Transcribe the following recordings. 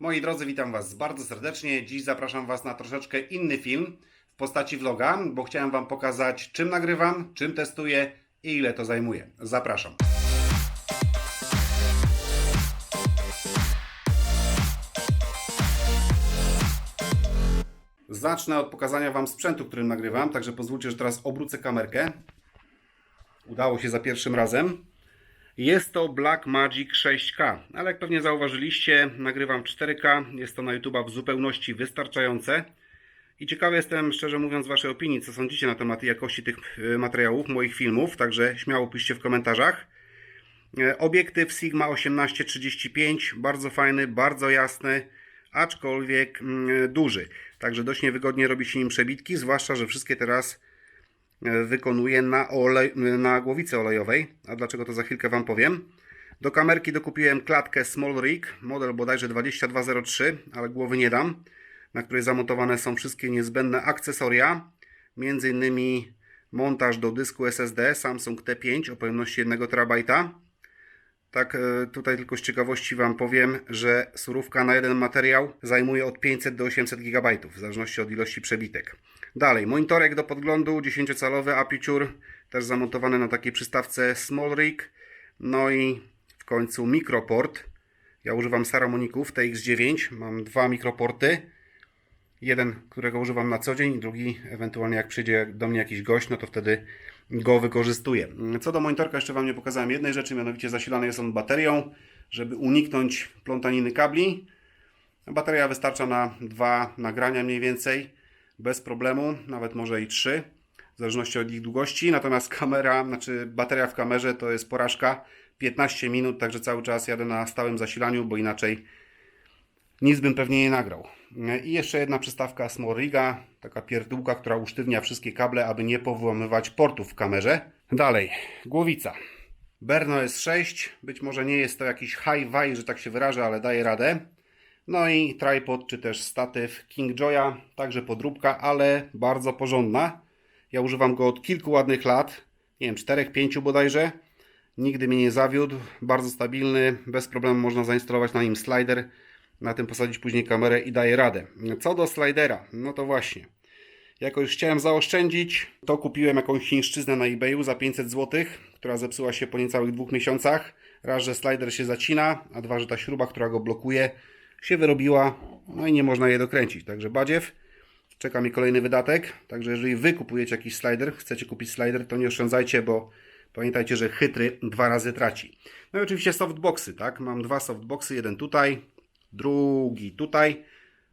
Moi drodzy, witam Was bardzo serdecznie. Dziś zapraszam Was na troszeczkę inny film w postaci vloga, bo chciałem Wam pokazać, czym nagrywam, czym testuję i ile to zajmuje. Zapraszam. Zacznę od pokazania Wam sprzętu, którym nagrywam, także pozwólcie, że teraz obrócę kamerkę. Udało się za pierwszym razem. Jest to Blackmagic 6K, ale jak pewnie zauważyliście, nagrywam 4K. Jest to na YouTube w zupełności wystarczające. I ciekawy jestem, szczerze mówiąc, Waszej opinii, co sądzicie na temat jakości tych y, materiałów, moich filmów, także śmiało piszcie w komentarzach. E, Obiektyw Sigma 1835, bardzo fajny, bardzo jasny, aczkolwiek mm, duży. Także dość niewygodnie robi się nim przebitki, zwłaszcza, że wszystkie teraz wykonuję na, olej, na głowicy olejowej. A dlaczego to za chwilkę Wam powiem. Do kamerki dokupiłem klatkę Small Rig, model bodajże 2203, ale głowy nie dam, na której zamontowane są wszystkie niezbędne akcesoria, innymi montaż do dysku SSD Samsung T5 o pojemności 1 TB. Tak, e, tutaj tylko z ciekawości Wam powiem, że surówka na jeden materiał zajmuje od 500 do 800 GB, w zależności od ilości przebitek. Dalej, monitorek do podglądu 10-calowy Aperture, też zamontowany na takiej przystawce Small Rig. No i w końcu mikroport. Ja używam Saramoników TX9, mam dwa mikroporty. Jeden, którego używam na co dzień, drugi ewentualnie jak przyjdzie do mnie jakiś gość, no to wtedy go wykorzystuję. Co do monitorka jeszcze Wam nie pokazałem jednej rzeczy, mianowicie zasilany jest on baterią, żeby uniknąć plątaniny kabli. Bateria wystarcza na dwa nagrania mniej więcej, bez problemu, nawet może i trzy, w zależności od ich długości. Natomiast kamera, znaczy bateria w kamerze to jest porażka, 15 minut, także cały czas jadę na stałym zasilaniu, bo inaczej nic bym pewnie nie nagrał. I jeszcze jedna przystawka Small Riga, taka pierdółka, która usztywnia wszystkie kable, aby nie powyłamywać portów w kamerze. Dalej, głowica. Berno S6, być może nie jest to jakiś high-fi, że tak się wyrażę, ale daje radę. No i tripod, czy też statyw King Joya, także podróbka, ale bardzo porządna. Ja używam go od kilku ładnych lat, nie wiem, 4-5 bodajże. Nigdy mnie nie zawiódł, bardzo stabilny, bez problemu można zainstalować na nim slider, na tym posadzić później kamerę i daje radę. Co do slidera, no to właśnie. Jako już chciałem zaoszczędzić, to kupiłem jakąś chińszczyznę na eBayu za 500 zł, która zepsuła się po niecałych dwóch miesiącach. Raz, że slider się zacina, a dwa, że ta śruba, która go blokuje, się wyrobiła, no i nie można jej dokręcić. Także badziew, czeka mi kolejny wydatek. Także jeżeli wy kupujecie jakiś slider, chcecie kupić slider, to nie oszczędzajcie, bo pamiętajcie, że chytry dwa razy traci. No i oczywiście softboxy, tak? Mam dwa softboxy, jeden tutaj, drugi tutaj.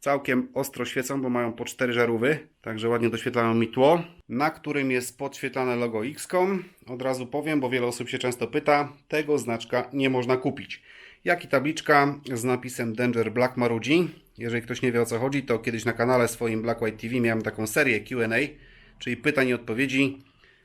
Całkiem ostro świecą, bo mają po cztery żarówy, także ładnie doświetlają mi tło, na którym jest podświetlane logo XCOM. Od razu powiem, bo wiele osób się często pyta, tego znaczka nie można kupić. Jak i tabliczka z napisem Danger Black Marudzi. Jeżeli ktoś nie wie o co chodzi, to kiedyś na kanale swoim Black White TV miałem taką serię Q&A, czyli pytań i odpowiedzi,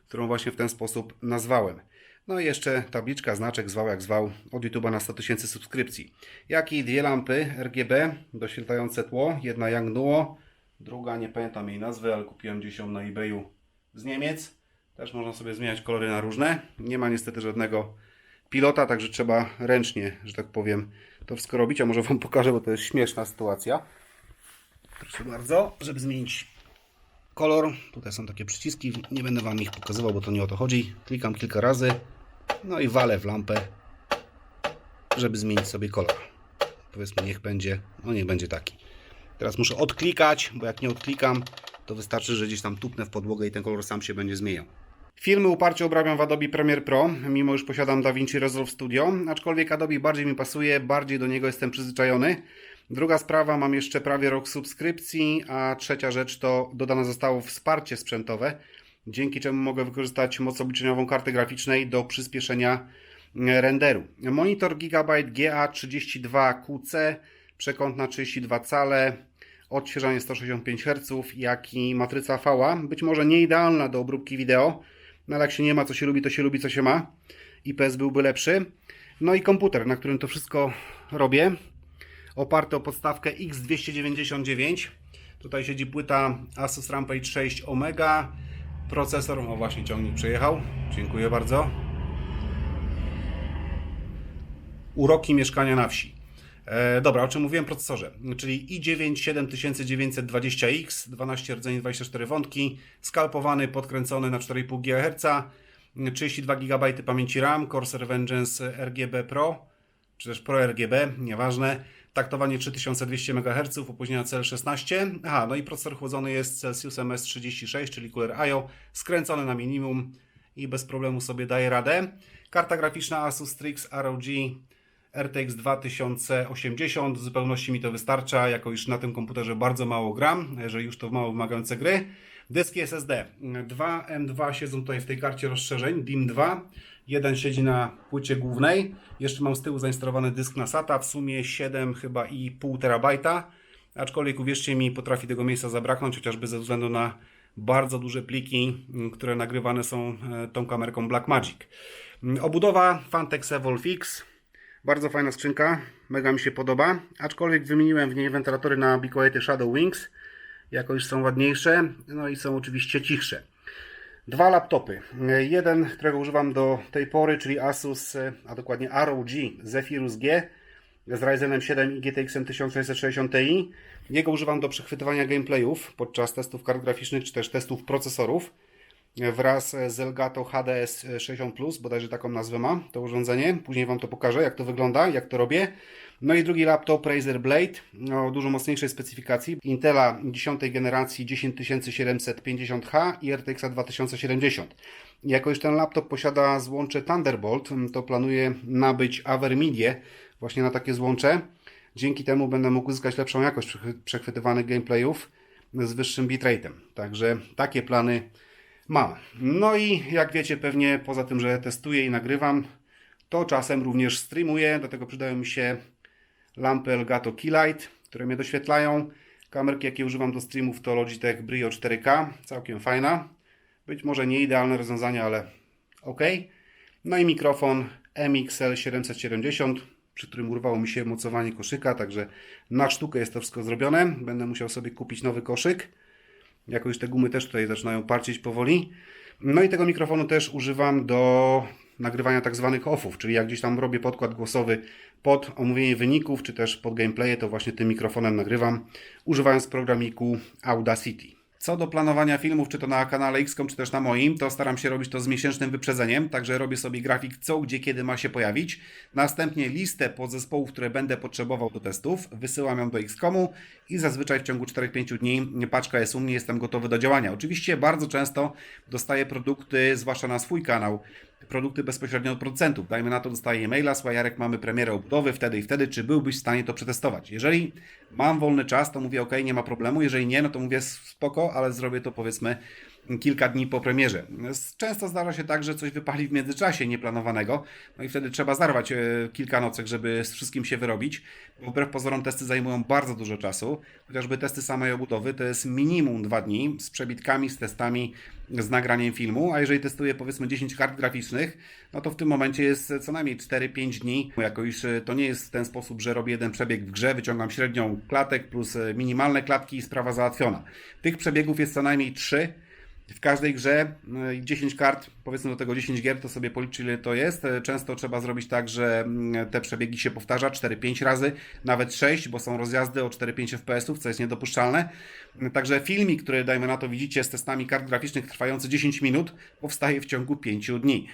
którą właśnie w ten sposób nazwałem. No i jeszcze tabliczka, znaczek zwał jak zwał od YouTube'a na 100 tysięcy subskrypcji. Jak i dwie lampy RGB doświetlające tło. Jedna Yangnuo, druga nie pamiętam jej nazwy, ale kupiłem gdzieś ją na eBayu z Niemiec. Też można sobie zmieniać kolory na różne. Nie ma niestety żadnego pilota, także trzeba ręcznie, że tak powiem, to wszystko robić. A może Wam pokażę, bo to jest śmieszna sytuacja. Proszę bardzo, żeby zmienić kolor. Tutaj są takie przyciski. Nie będę Wam ich pokazywał, bo to nie o to chodzi. Klikam kilka razy. No i walę w lampę, żeby zmienić sobie kolor. Powiedzmy, niech będzie, no niech będzie taki. Teraz muszę odklikać, bo jak nie odklikam, to wystarczy, że gdzieś tam tupnę w podłogę i ten kolor sam się będzie zmieniał. Filmy uparcie obrabiam w Adobe Premiere Pro, mimo już posiadam DaVinci Resolve Studio, aczkolwiek Adobe bardziej mi pasuje, bardziej do niego jestem przyzwyczajony. Druga sprawa, mam jeszcze prawie rok subskrypcji, a trzecia rzecz to dodane zostało wsparcie sprzętowe, dzięki czemu mogę wykorzystać moc obliczeniową karty graficznej do przyspieszenia e, renderu. Monitor Gigabyte GA32QC, przekąt na 32 cale, odświeżanie 165 Hz, jak i matryca VA. Być może nie idealna do obróbki wideo, no ale jak się nie ma co się lubi, to się lubi co się ma. IPS byłby lepszy. No i komputer, na którym to wszystko robię oparty o podstawkę X299. Tutaj siedzi płyta Asus Rampage 6 Omega. Procesor, o właśnie ciągnik przejechał. Dziękuję bardzo. Uroki mieszkania na wsi. E, dobra, o czym mówiłem? Procesorze, czyli i9 7920X, 12 rdzeni, 24 wątki, skalpowany, podkręcony na 4,5 GHz, 32 GB pamięci RAM, Corsair Vengeance RGB Pro, czy też Pro RGB, nieważne. Taktowanie 3200 MHz, opóźnienia CL16. Aha, no i procesor chłodzony jest Celsiusem S36, czyli Cooler IO, skręcony na minimum i bez problemu sobie daje radę. Karta graficzna Asus Strix ROG RTX 2080, w zupełności mi to wystarcza, jako iż na tym komputerze bardzo mało gram, jeżeli już to mało wymagające gry. Dyski SSD. Dwa M2 siedzą tutaj w tej karcie rozszerzeń, DIM2. Jeden siedzi na płycie głównej. Jeszcze mam z tyłu zainstalowany dysk na SATA, w sumie 7 chyba i pół terabajta. Aczkolwiek uwierzcie mi, potrafi tego miejsca zabraknąć, chociażby ze względu na bardzo duże pliki, które nagrywane są e, tą kamerką Blackmagic. Obudowa Fantex Evolve X. Bardzo fajna skrzynka, mega mi się podoba. Aczkolwiek wymieniłem w niej wentylatory na Bikoety Shadow Wings, jako już są ładniejsze, no i są oczywiście cichsze. Dwa laptopy. Jeden, którego używam do tej pory, czyli Asus, a dokładnie ROG Zephyrus G z Ryzenem 7 i GTX 1660 Ti. Jego używam do przechwytywania gameplayów podczas testów kart graficznych czy też testów procesorów wraz z Elgato HDS 60 Plus, bodajże taką nazwę ma to urządzenie. Później Wam to pokażę, jak to wygląda, jak to robię. No i drugi laptop Razer Blade o dużo mocniejszej specyfikacji. Intela 10 generacji 10750H i RTX 2070. Jako już ten laptop posiada złącze Thunderbolt, to planuję nabyć Avermidie właśnie na takie złącze. Dzięki temu będę mógł uzyskać lepszą jakość przechwytywanych gameplayów z wyższym bitrate'em. Także takie plany mam. No i jak wiecie pewnie, poza tym, że testuję i nagrywam, to czasem również streamuję, do tego przydają mi się lampy Elgato Keylight, które mnie doświetlają. Kamerki, jakie używam do streamów to Logitech Brio 4K, całkiem fajna. Być może nie idealne rozwiązanie, ale ok. No i mikrofon MXL 770, przy którym urwało mi się mocowanie koszyka, także na sztukę jest to wszystko zrobione. Będę musiał sobie kupić nowy koszyk. Jako już te gumy też tutaj zaczynają parcieć powoli. No i tego mikrofonu też używam do nagrywania tak zwanych offów, czyli jak gdzieś tam robię podkład głosowy pod omówienie wyników, czy też pod gameplaye, to właśnie tym mikrofonem nagrywam, używając programiku Audacity. Co do planowania filmów, czy to na kanale XCOM, czy też na moim, to staram się robić to z miesięcznym wyprzedzeniem, także robię sobie grafik co, gdzie, kiedy ma się pojawić. Następnie listę podzespołów, które będę potrzebował do testów, wysyłam ją do XCOMu i zazwyczaj w ciągu 4-5 dni paczka jest u mnie, jestem gotowy do działania. Oczywiście bardzo często dostaję produkty, zwłaszcza na swój kanał, produkty bezpośrednio od producentów. Dajmy na to, dostaję e-maila, słuchaj Jarek, mamy premierę obudowy wtedy i wtedy, czy byłbyś w stanie to przetestować? Jeżeli mam wolny czas, to mówię ok, nie ma problemu, jeżeli nie, no to mówię spoko, ale zrobię to powiedzmy kilka dni po premierze. Często zdarza się tak, że coś wypali w międzyczasie nieplanowanego, no i wtedy trzeba zarwać e, kilka nocek, żeby z wszystkim się wyrobić, wbrew pozorom testy zajmują bardzo dużo czasu, chociażby testy samej obudowy to jest minimum dwa dni z przebitkami, z testami, z nagraniem filmu, a jeżeli testuję powiedzmy 10 kart graficznych, no to w tym momencie jest co najmniej 4-5 dni, jako iż e, to nie jest w ten sposób, że robię jeden przebieg w grze, wyciągam średnią klatek plus e, minimalne klatki i sprawa załatwiona. Tych przebiegów jest co najmniej 3, w każdej grze 10 kart, powiedzmy do tego 10 gier, to sobie policzy ile to jest. E, często trzeba zrobić tak, że mm, te przebiegi się powtarza 4-5 razy, nawet 6, bo są rozjazdy o 4-5 FPS-ów, co jest niedopuszczalne. Także filmik, który dajmy na to widzicie z testami kart graficznych trwający 10 minut, powstaje w ciągu 5 dni.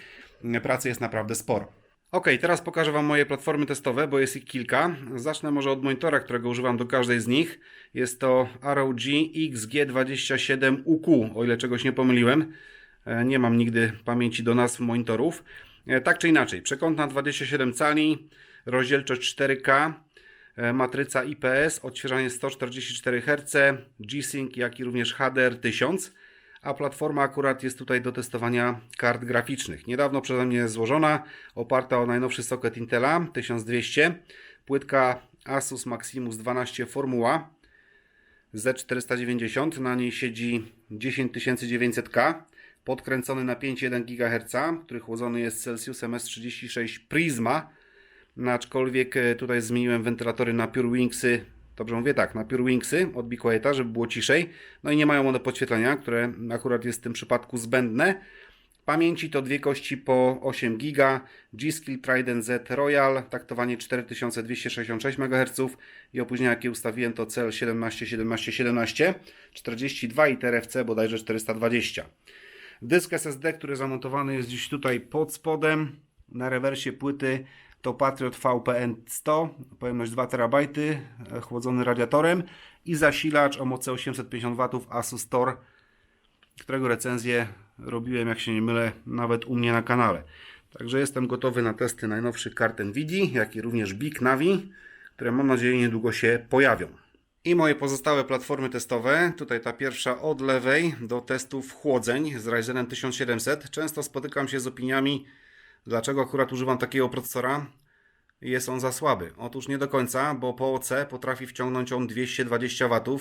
Pracy jest naprawdę sporo. Ok, teraz pokażę Wam moje platformy testowe, bo jest ich kilka. Zacznę może od monitora, którego używam do każdej z nich. Jest to ROG XG27UQ, o ile czegoś nie pomyliłem. E, nie mam nigdy pamięci do nazw monitorów. E, tak czy inaczej, przekątna 27 cali, rozdzielczość 4K, e, matryca IPS, odświeżanie 144 Hz, G-Sync, jak i również HDR 1000 a platforma akurat jest tutaj do testowania kart graficznych. Niedawno przeze mnie złożona, oparta o najnowszy socket Intela 1200, płytka Asus Maximus 12 Formuła Z490, na niej siedzi 10900K, podkręcony na 5,1 GHz, który chłodzony jest Celsiusem S36 Prisma, aczkolwiek e, tutaj zmieniłem wentylatory na Pure Wingsy Dobrze mówię tak, na Pure Wingsy od Be żeby było ciszej. No i nie mają one podświetlenia, które akurat jest w tym przypadku zbędne. Pamięci to dwie kości po 8 GB, G-Skill Trident Z Royal, taktowanie 4266 MHz i opóźnienia jakie ustawiłem to cel 17 17 17, 42 i TRFC bodajże 420. Dysk SSD, który zamontowany jest gdzieś tutaj pod spodem, na rewersie płyty to Patriot VPN 100, pojemność 2 TB, e, chłodzony radiatorem i zasilacz o mocy 850 W Asus Tor, którego recenzję robiłem, jak się nie mylę, nawet u mnie na kanale. Także jestem gotowy na testy najnowszych kart Nvidia, jak i również Big Navi, które mam nadzieję niedługo się pojawią. I moje pozostałe platformy testowe. Tutaj ta pierwsza od lewej do testów chłodzeń z Ryzenem 1700. Często spotykam się z opiniami, dlaczego akurat używam takiego procesora. Jest on za słaby. Otóż nie do końca, bo po OC potrafi wciągnąć on 220 W.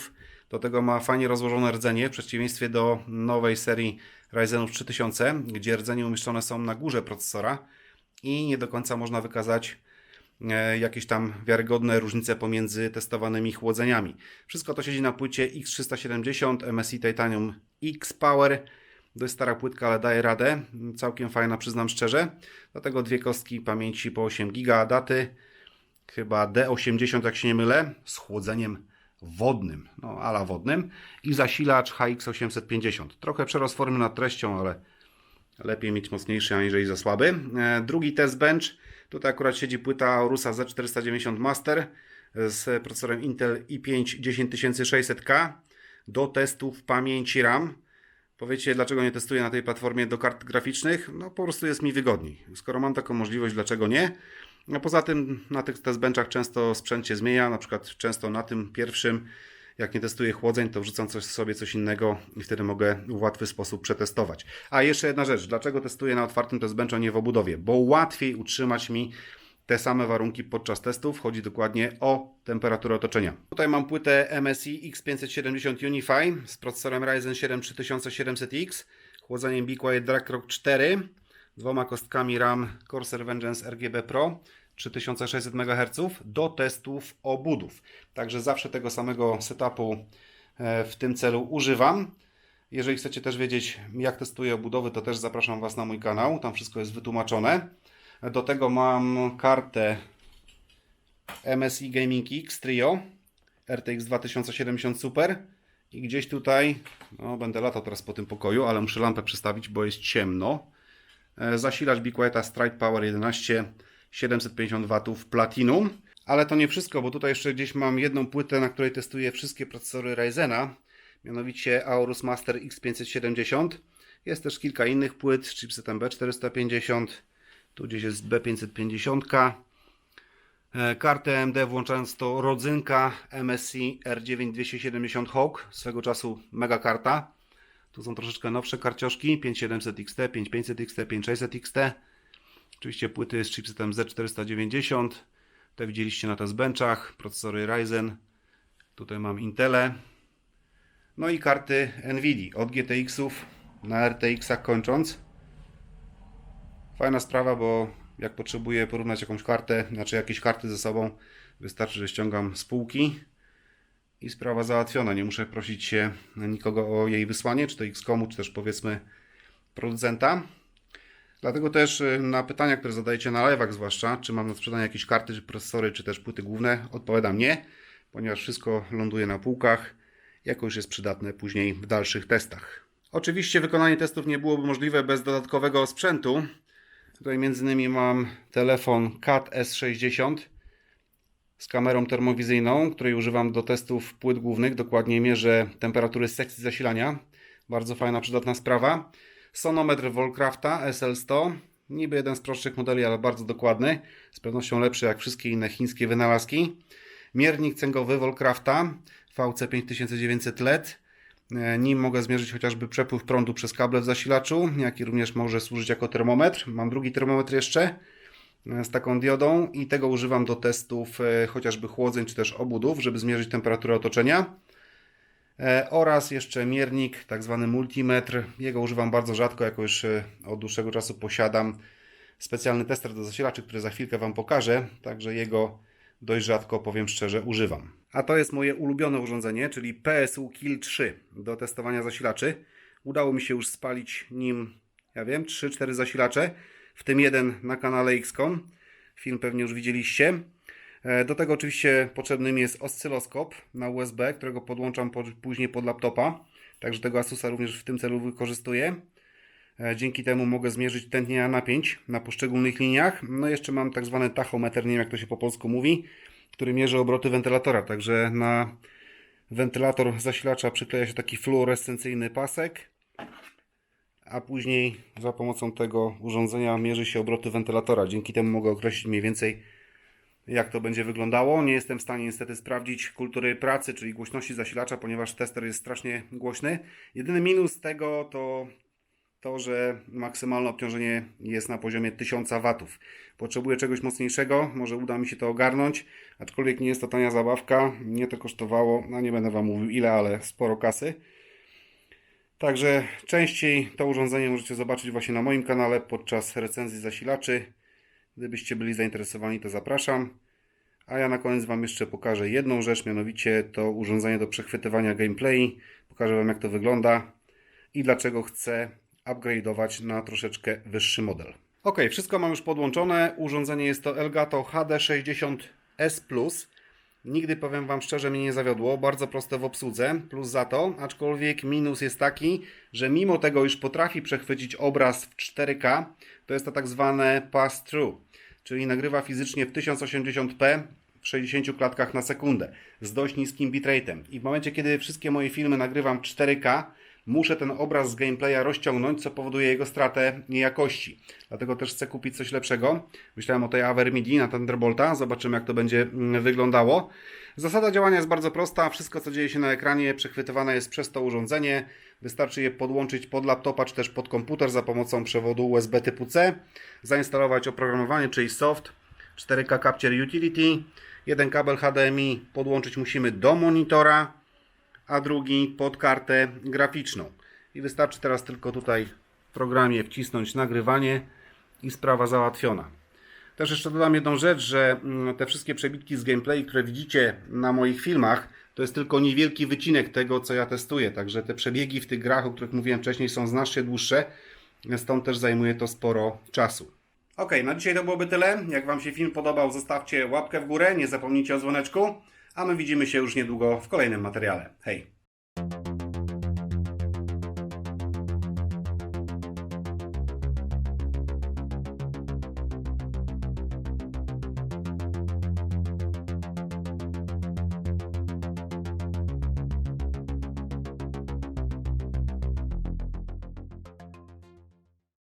Do tego ma fajnie rozłożone rdzenie, w przeciwieństwie do nowej serii Ryzenów 3000, gdzie rdzenie umieszczone są na górze procesora i nie do końca można wykazać e, jakieś tam wiarygodne różnice pomiędzy testowanymi chłodzeniami. Wszystko to siedzi na płycie X370 MSI Titanium X Power. Dość stara płytka, ale daje radę. Całkiem fajna, przyznam szczerze. Do tego dwie kostki pamięci po 8 GB, daty chyba D80, jak się nie mylę, z chłodzeniem wodnym, no ala wodnym i zasilacz HX850. Trochę przerost formy nad treścią, ale lepiej mieć mocniejszy aniżeli za słaby. E, Drugi test bench, tutaj akurat siedzi płyta Aurusa Z490 Master z procesorem Intel i5 10600K do testów pamięci RAM. Powiecie, dlaczego nie testuję na tej platformie do kart graficznych? No po prostu jest mi wygodniej. Skoro mam taką możliwość, dlaczego nie? No poza tym na tych testbenchach często sprzęt się zmienia, na przykład często na tym pierwszym, jak nie testuję chłodzeń, to wrzucam coś sobie coś innego i wtedy mogę w łatwy sposób przetestować. A jeszcze jedna rzecz, dlaczego testuję na otwartym testbenchu, a nie w obudowie? Bo łatwiej utrzymać mi te same warunki podczas testów. Chodzi dokładnie o temperaturę otoczenia. Tutaj mam płytę MSI X570 Unify z procesorem Ryzen 7 3700X, chłodzeniem Be Quiet Rock 4, dwoma kostkami RAM Corsair Vengeance RGB Pro 3600 MHz do testów obudów. Także zawsze tego samego setupu e, w tym celu używam. Jeżeli chcecie też wiedzieć, jak testuję obudowy, to też zapraszam Was na mój kanał. Tam wszystko jest wytłumaczone. Do tego mam kartę MSI Gaming X Trio RTX 2070 Super i gdzieś tutaj, no będę latał teraz po tym pokoju, ale muszę lampę przestawić, bo jest ciemno. E, Zasilacz Biqueta Strike Power 11 750 W Platinum. Ale to nie wszystko, bo tutaj jeszcze gdzieś mam jedną płytę, na której testuję wszystkie procesory Ryzena, mianowicie Aorus Master X570. Jest też kilka innych płyt chipsetem B450, tu gdzieś jest B550. E, Kartę AMD włączając to rodzynka MSI R9 270 Hawk, swego czasu mega karta. Tu są troszeczkę nowsze karcioszki, 5700 XT, 5500 XT, 5600 XT. Oczywiście płyty z chipsetem Z490. Te widzieliście na testbenchach, procesory Ryzen. Tutaj mam Intele. No i karty Nvidia od GTX-ów na RTX-ach kończąc. Fajna sprawa, bo jak potrzebuję porównać jakąś kartę, znaczy jakieś karty ze sobą, wystarczy, że ściągam spółki i sprawa załatwiona. Nie muszę prosić się nikogo o jej wysłanie, czy to X-Komu, czy też powiedzmy producenta. Dlatego też y, na pytania, które zadajecie na live'ach zwłaszcza, czy mam na sprzedanie jakieś karty, czy procesory, czy też płyty główne, odpowiadam nie, ponieważ wszystko ląduje na półkach, jako już jest przydatne później w dalszych testach. Oczywiście wykonanie testów nie byłoby możliwe bez dodatkowego sprzętu. Tutaj między innymi mam telefon CAT S60 z kamerą termowizyjną, której używam do testów płyt głównych. Dokładnie mierzę temperatury sekcji zasilania. Bardzo fajna, przydatna sprawa. Sonometr Volcrafta SL100. Niby jeden z prostszych modeli, ale bardzo dokładny. Z pewnością lepszy jak wszystkie inne chińskie wynalazki. Miernik cęgowy Volcrafta VC5900 LED. E, Nim mogę zmierzyć chociażby przepływ prądu przez kable w zasilaczu, jak i również może służyć jako termometr. Mam drugi termometr jeszcze e, z taką diodą i tego używam do testów e, chociażby chłodzeń czy też obudów, żeby zmierzyć temperaturę otoczenia. Oraz jeszcze miernik, tak zwany multimetr. Jego używam bardzo rzadko, jako już od dłuższego czasu posiadam specjalny tester do zasilaczy, który za chwilkę Wam pokażę. Także jego dość rzadko, powiem szczerze, używam. A to jest moje ulubione urządzenie, czyli PSU Kill 3 do testowania zasilaczy. Udało mi się już spalić nim ja wiem, 3-4 zasilacze, w tym jeden na kanale XCOM. Film pewnie już widzieliście. E, Do tego oczywiście potrzebnym jest oscyloskop na USB, którego podłączam po, później pod laptopa. Także tego Asusa również w tym celu wykorzystuję. E, Dzięki temu mogę zmierzyć tętnienia napięć na poszczególnych liniach. No jeszcze mam tak zwany tachometr, nie wiem jak to się po polsku mówi, który mierzy obroty wentylatora. Także na wentylator zasilacza przykleja się taki fluorescencyjny pasek, a później za pomocą tego urządzenia mierzy się obroty wentylatora. Dzięki temu mogę określić mniej więcej jak to będzie wyglądało. Nie jestem w stanie niestety sprawdzić kultury pracy, czyli głośności zasilacza, ponieważ tester jest strasznie głośny. Jedyny minus tego to to, że maksymalne obciążenie jest na poziomie 1000 W. Potrzebuję czegoś mocniejszego, może uda mi się to ogarnąć, aczkolwiek nie jest to tania zabawka. Mnie to kosztowało, no nie będę Wam mówił ile, ale sporo kasy. Także częściej to urządzenie możecie zobaczyć właśnie na moim kanale podczas recenzji zasilaczy. Gdybyście byli zainteresowani, to zapraszam. A ja na koniec Wam jeszcze pokażę jedną rzecz, mianowicie to urządzenie do przechwytywania gameplay. Pokażę Wam jak to wygląda i dlaczego chcę upgrade'ować na troszeczkę wyższy model. Ok, wszystko mam już podłączone. Urządzenie jest to Elgato HD60S+. Nigdy powiem Wam szczerze, mnie nie zawiodło. Bardzo proste w obsłudze, plus za to, aczkolwiek minus jest taki, że mimo tego, iż potrafi przechwycić obraz w 4K, to jest to tak zwane pass-through, czyli nagrywa fizycznie w 1080p w 60 klatkach na sekundę z dość niskim bitrate'em. I w momencie, kiedy wszystkie moje filmy nagrywam w 4K, muszę ten obraz z gameplaya rozciągnąć, co powoduje jego stratę jakości. Dlatego też chcę kupić coś lepszego. Myślałem o tej Avermidi na Thunderbolta. Zobaczymy, jak to będzie mm, wyglądało. Zasada działania jest bardzo prosta. Wszystko, co dzieje się na ekranie, przechwytywane jest przez to urządzenie. Wystarczy je podłączyć pod laptopa czy też pod komputer za pomocą przewodu USB typu C. Zainstalować oprogramowanie, czyli soft 4K Capture Utility. Jeden kabel HDMI podłączyć musimy do monitora a drugi pod kartę graficzną. I wystarczy teraz tylko tutaj w programie wcisnąć nagrywanie i sprawa załatwiona. Też jeszcze dodam jedną rzecz, że mm, te wszystkie przebitki z gameplay, które widzicie na moich filmach, to jest tylko niewielki wycinek tego, co ja testuję. Także te przebiegi w tych grach, o których mówiłem wcześniej, są znacznie dłuższe. Stąd też zajmuje to sporo czasu. Ok, na dzisiaj to byłoby tyle. Jak Wam się film podobał, zostawcie łapkę w górę, nie zapomnijcie o dzwoneczku, a my widzimy się już niedługo w kolejnym materiale. Hej!